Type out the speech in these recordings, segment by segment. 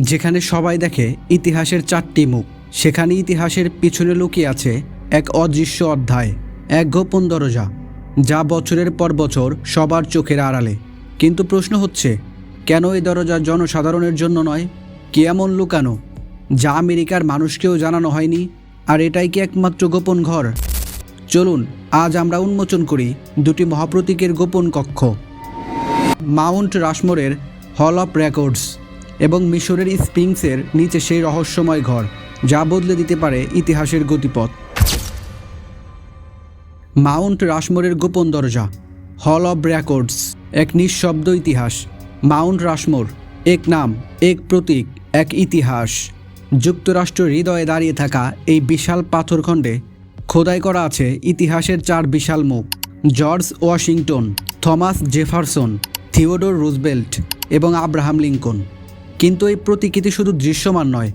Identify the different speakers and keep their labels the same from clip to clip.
Speaker 1: যেখানে সবাই দেখে ইতিহাসের চারটি মুখ সেখানে ইতিহাসের পিছনে লুকিয়ে আছে এক অদৃশ্য অধ্যায়, এক গোপন দরজা, যা বছরের পর বছর সবার চোখের আড়ালে। কিন্তু প্রশ্ন হচ্ছে, কেন এই দরজা জনসাধারণের জন্য নয়? কি এমন লুকানো, যা আমেরিকার মানুষকেও জানানো হয়নি? আর এটাই কি একমাত্র গোপন ঘর? চলুন, আজ আমরা উন্মোচন করি দুটি মহাপ্রতীকের গোপন কক্ষ। Mount রাশমোরের hall of records. এবং মিশরের স্পিংসের নিচে সেই রহস্যময় ঘর, যা বদলে দিতে পারে ইতিহাসের গতিপথ। মাউন্ট রাশমোরের গোপন দরজা হল অব রেকর্ডস এক নিঃশব্দ ইতিহাস। মাউন্ট রাশমোর, এক নাম, এক প্রতীক, এক ইতিহাস। যুক্তরাষ্ট্র হৃদয়ে দাঁড়িয়ে থাকা এই বিশাল পাথরখণ্ডে খোদাই করা আছে ইতিহাসের চার বিশাল মুখ, George Washington, Thomas Jefferson, Theodore Roosevelt এবং আব্রাহাম লিঙ্কন। কিন্তু এই প্রতিকৃতি শুধু দৃশ্যমান নয়,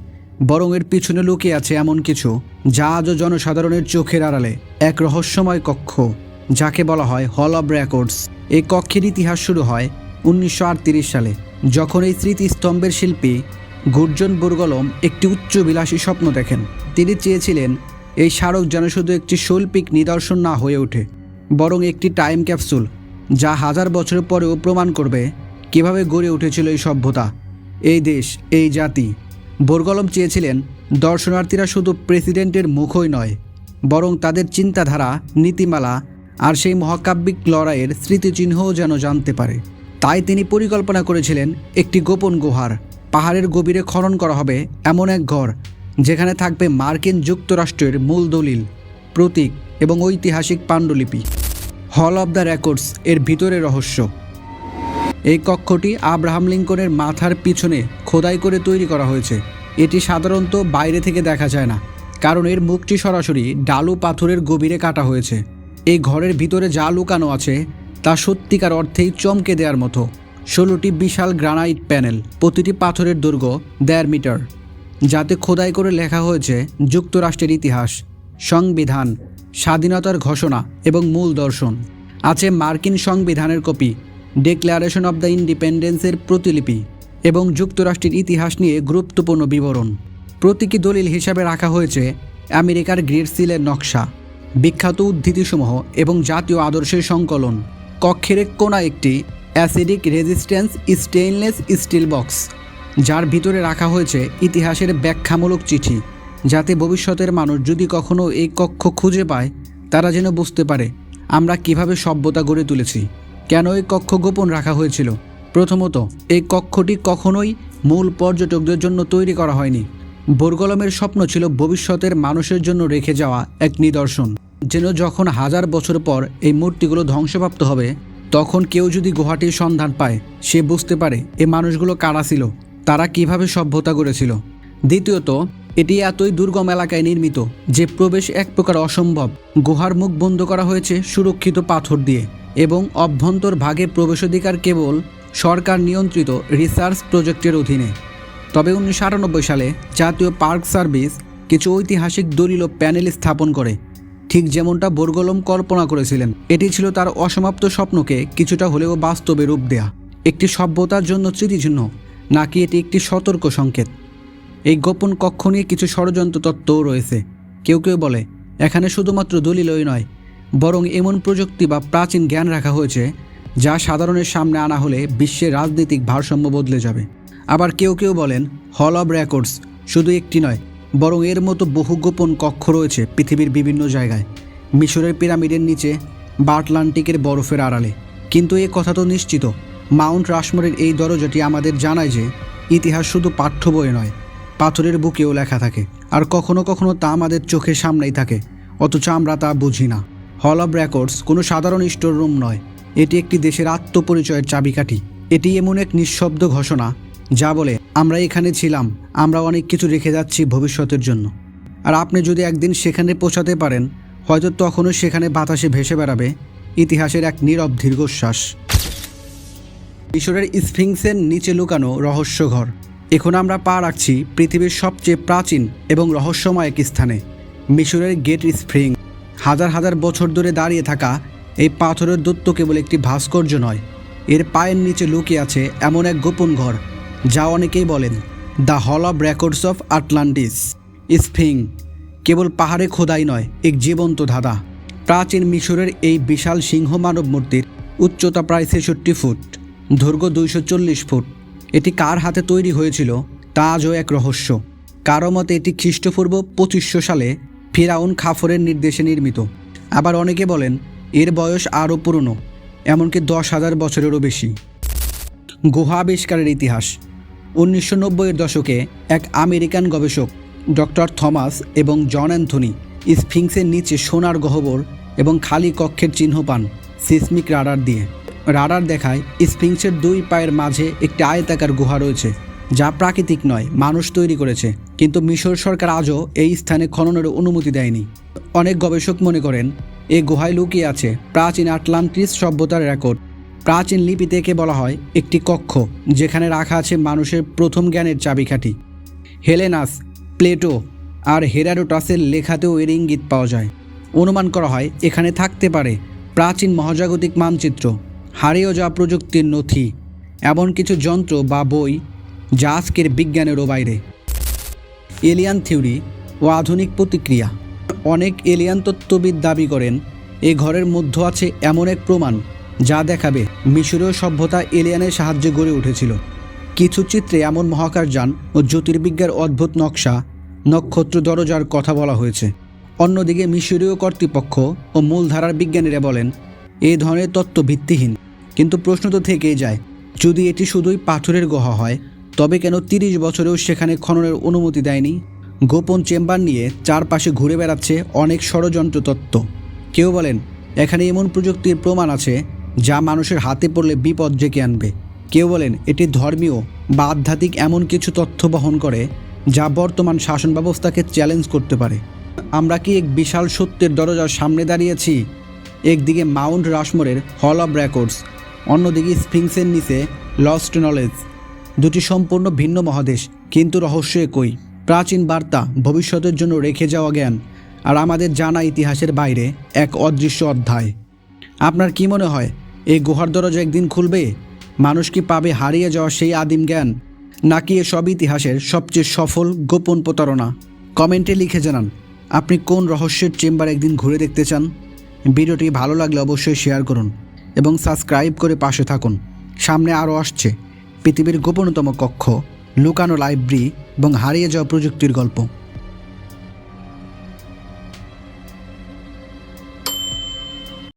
Speaker 1: বরং এর পিছনে লুকিয়ে আছে এমন কিছু যা আজও জনসাধারণের চোখের আড়ালে এক রহস্যময় কক্ষ, যাকে বলা হয় হল অব রেকর্ডস এই কক্ষের ইতিহাস শুরু হয় উনিশশো আটত্রিশ সালে, যখন এই স্মৃতিস্তম্ভের শিল্পী গুর্জন বুর্গলম একটি উচ্চ বিলাসী স্বপ্ন দেখেন। তিনি চেয়েছিলেন এই স্মারক যেন শুধু একটি শৈল্পিক নিদর্শন না হয়ে ওঠে, বরং একটি টাইম ক্যাপসুল, যা হাজার বছর পরেও প্রমাণ করবে কীভাবে গড়ে উঠেছিল এই সভ্যতা। এই দেশ, এই জাতি। বোরগলম চেয়েছিলেন, দর্শনার্থীরা শুধু প্রেসিডেন্টের মুখই নয়, বরং তাদের চিন্তাধারা, নীতিমালা আর সেই মহাকাব্যিক লড়াইয়ের স্মৃতিচিহ্নও যেন জানতে পারে। তাই তিনি পরিকল্পনা করেছিলেন একটি গোপন গুহার। পাহাড়ের গভীরে খনন করা হবে এমন এক ঘর, যেখানে থাকবে মার্কিন যুক্তরাষ্ট্রের মূল দলিল, প্রতীক এবং ঐতিহাসিক পাণ্ডুলিপি। হল অব দ্য রেকর্ডস এর ভিতরে রহস্য। এই কক্ষটি আব্রাহাম লিঙ্কনের মাথার পিছনে খোদাই করে তৈরি করা হয়েছে। এটি সাধারণত বাইরে থেকে দেখা যায় না, কারণ এর মুখটি সরাসরি ডালু পাথরের গভীরে কাটা হয়েছে। এই ঘরের ভিতরে যা লুকানো আছে, তা সত্যিকার অর্থেই চমকে দেওয়ার মতো। ষোলোটি বিশাল গ্রানাইট প্যানেল, প্রতিটি পাথরের দৈর্ঘ্য দেড় মিটার, যাতে খোদাই করে লেখা হয়েছে যুক্তরাষ্ট্রের ইতিহাস, সংবিধান, স্বাধীনতার ঘোষণা এবং মূল দর্শন। আছে মার্কিন সংবিধানের কপি ডিক্লারেশন অব দ্য ইন্ডিপেন্ডেন্সের প্রতিলিপি এবং যুক্তরাষ্ট্রের ইতিহাস নিয়ে গুরুত্বপূর্ণ বিবরণ। প্রতীকী দলিল হিসাবে রাখা হয়েছে আমেরিকার গ্রেট সিলের নকশা, বিখ্যাত উদ্ধৃতিসমূহ এবং জাতীয় আদর্শের সংকলন। কক্ষের কোনা একটি acidic resistance stainless steel box, যার ভিতরে রাখা হয়েছে ইতিহাসের ব্যাখ্যামূলক চিঠি, যাতে ভবিষ্যতের মানুষ যদি কখনও এই কক্ষ খুঁজে পায়, তারা যেন বুঝতে পারে আমরা কীভাবে সভ্যতা গড়ে তুলেছি। কেন এই কক্ষ গোপন রাখা হয়েছিল? প্রথমত, এই কক্ষটি কখনোই মূল পর্যটকদের জন্য তৈরি করা হয়নি। বোরগলমের স্বপ্ন ছিল ভবিষ্যতের মানুষের জন্য রেখে যাওয়া এক নিদর্শন। যেন যখন হাজার বছর পর এই মূর্তিগুলো ধ্বংসপ্রাপ্ত হবে, তখন কেউ যদি গুহাটির সন্ধান পায়, সে বুঝতে পারে এ মানুষগুলো কারা ছিল, তারা কীভাবে সভ্যতা গড়েছিল। দ্বিতীয়ত, এটি এতই দুর্গম এলাকায় নির্মিত যে প্রবেশ এক প্রকার অসম্ভব। গুহার মুখ বন্ধ করা হয়েছে সুরক্ষিত পাথর দিয়ে। এবং অভ্যন্তর ভাগে প্রবেশাধিকার কেবল সরকার নিয়ন্ত্রিত রিসার্চ প্রজেক্টের অধীনে। তবে উনিশশো আটানব্বই সালে জাতীয় পার্ক সার্ভিস কিছু ঐতিহাসিক দলিল প্যানেল স্থাপন করে। ঠিক যেমনটা বোরগলম কল্পনা করেছিলেন, এটি ছিল তার অসমাপ্ত স্বপ্নকে কিছুটা হলেও বাস্তবে রূপ দেয়া। একটি সভ্যতার জন্য স্মৃতিচিহ্ন, নাকি এটি একটি সতর্ক সংকেত? এই গোপন কক্ষ নিয়ে কিছু ষড়যন্ত্র তত্ত্বও রয়েছে। কেউ কেউ বলে, এখানে শুধুমাত্র দলিলই নয় বরং এমন প্রযুক্তি বা প্রাচীন জ্ঞান রাখা হয়েছে যা সাধারণের সামনে আনা হলে বিশ্বের রাজনৈতিক ভারসাম্য বদলে যাবে। আবার কেউ কেউ বলেন হল অব রেকর্ডস শুধু একটি নয়, বরং এর মতো বহু গোপন কক্ষ রয়েছে পৃথিবীর বিভিন্ন জায়গায়। মিশরের পিরামিডের নিচে, বা আটলান্টিকের বরফের আড়ালে। কিন্তু এ কথা তো নিশ্চিত, মাউন্ট রাশমোরের এই দরজাটি আমাদের জানায় যে, ইতিহাস শুধু পাঠ্য বইয়ে নয়, পাথরের বুকেও লেখা থাকে। আর কখনো কখনো তা আমাদের চোখের সামনেই থাকে, অথচ আমরা তা বুঝি না। হল অব রেকর্ডস কোনো সাধারণ স্টোর রুম নয়। এটি একটি দেশের আত্মপরিচয়ের চাবিকাঠি। এটি এমন এক নিঃশব্দ ঘোষণা, যা বলে, আমরা এখানে ছিলাম, আমরা অনেক কিছু রেখে যাচ্ছি ভবিষ্যতের জন্য। আর আপনি যদি একদিন সেখানে পৌঁছাতে পারেন, হয়তো তখনও সেখানে বাতাসে ভেসে বেড়াবে। ইতিহাসের এক নীরব দীর্ঘশ্বাস। মিশরের স্ফিংসের নিচে লুকানো রহস্যঘর এখন আমরা পা রাখছি পৃথিবীর সবচেয়ে প্রাচীন এবং রহস্যময় এক স্থানে, মিশরের গেট স্প্রিং। হাজার হাজার বছর ধরে দাঁড়িয়ে থাকা এই পাথরের দত্ত কেবল একটি ভাস্কর্য নয়, এর পায়ের নিচে লুকিয়ে আছে এমন এক গোপন ঘর, যা অনেকেই বলেন, the hall of records of Atlantis sphinx কেবল পাহাড়ে খোদাই নয়, এক জীবন্ত ধাঁধা। প্রাচীন মিশরের এই বিশাল সিংহ মানব মূর্তির উচ্চতা প্রায় ছেষট্টি ফুট, দৈর্ঘ্য দুইশো চল্লিশ ফুট। এটি কার হাতে তৈরি হয়েছিল, তা আজও এক রহস্য। কারও মতে এটি খ্রিস্টপূর্ব পঁচিশশো সালে ফিরাউন খাফরের নির্দেশে নির্মিত। আবার অনেকে বলেন, এর বয়স আরও পুরনো, এমনকি দশ হাজার বছরেরও বেশি। গুহা আবিষ্কারের ইতিহাস। উনিশশো নব্বইয়ের দশকে এক আমেরিকান গবেষক, ডক্টর থমাস এবং জন অ্যান্থনি স্ফিংসের নিচে সোনার গহ্বর এবং খালি কক্ষের চিহ্ন পান সিসমিক রাডার দিয়ে। রাডার দেখায় স্ফিংসের দুই পায়ের মাঝে একটি আয়তাকার গুহা রয়েছে, যা প্রাকৃতিক নয়, মানুষ তৈরি করেছে। কিন্তু মিশর সরকার আজও এই স্থানে খননের অনুমতি দেয়নি। অনেক গবেষক মনে করেন, এ গুহায় লুকিয়ে আছে প্রাচীন আটলান্টিস সভ্যতার রেকর্ড। প্রাচীন লিপিতে একে বলা হয় একটি কক্ষ, যেখানে রাখা আছে মানুষের প্রথম জ্ঞানের চাবিকাঠি। হেলেনাস, প্লেটো আর হেরাডোটাসের লেখাতেও এর ইঙ্গিত পাওয়া যায়। অনুমান করা হয়, এখানে থাকতে পারে প্রাচীন মহাজাগতিক মানচিত্র হারিয়েও যাওয়া প্রযুক্তির নথি, এমন কিছু যন্ত্র বা বই যা আজকের বিজ্ঞানেরও বাইরে। এলিয়ান থিওরি ও আধুনিক প্রতিক্রিয়া। অনেক এলিয়ান তত্ত্ববিদ দাবি করেন, এ ঘরের মধ্য আছে এমন এক প্রমাণ যা দেখাবে মিশরীয় সভ্যতা এলিয়ানের সাহায্যে গড়ে উঠেছিল। কিছু চিত্রে এমন মহাকাশযান ও জ্যোতির্বিজ্ঞার অদ্ভুত নকশা, নক্ষত্র দরজার কথা বলা হয়েছে। অন্যদিকে মিশরীয় কর্তৃপক্ষ ও মূলধারার বিজ্ঞানীরা বলেন এই ধরনের তত্ত্ব ভিত্তিহীন কিন্তু প্রশ্ন তো থেকেই যায়, যদি এটি শুধুই পাথরের গহা হয় তবে কেন তিরিশ বছরেও সেখানে খননের অনুমতি দেয়নি? গোপন চেম্বার নিয়ে চারপাশে ঘুরে বেড়াচ্ছে অনেক ষড়যন্ত্র তত্ত্ব। কেউ বলেন, এখানে এমন প্রযুক্তির প্রমাণ আছে যা মানুষের হাতে পড়লে বিপদ ডেকে আনবে। কেউ বলেন, এটি ধর্মীয় বা আধ্যাত্মিক এমন কিছু তথ্য বহন করে যা বর্তমান শাসন ব্যবস্থাকে চ্যালেঞ্জ করতে পারে। আমরা কি এক বিশাল সত্যের দরজার সামনে দাঁড়িয়েছি? একদিকে মাউন্ট রাশমোরের হল অব রেকর্ডস, অন্যদিকে স্প্রিংসের নিচে লস্ট নলেজ। দুটি সম্পূর্ণ ভিন্ন মহাদেশ, কিন্তু রহস্য একই। প্রাচীন বার্তা ভবিষ্যতের জন্য রেখে যাওয়া জ্ঞান আর আমাদের জানা ইতিহাসের বাইরে এক অদৃশ্য অধ্যায়। আপনার কি মনে হয়, এই গুহার দরজা একদিন খুলবে? মানুষ কি পাবে হারিয়ে যাওয়া সেই আদিম জ্ঞান? নাকি এসব ইতিহাসের সবচেয়ে সফল গোপন প্রতারণা? কমেন্টে লিখে জানান, আপনি কোন রহস্যের চেম্বার একদিন ঘুরে দেখতে চান? ভিডিওটি ভালো লাগলে অবশ্যই শেয়ার করুন এবং সাবস্ক্রাইব করে পাশে থাকুন। সামনে আরও আসছে পৃথিবীর গোপনতম কক্ষ লুকানো লাইব্রেরি এবং হারিয়ে যাওয়া প্রযুক্তির গল্প।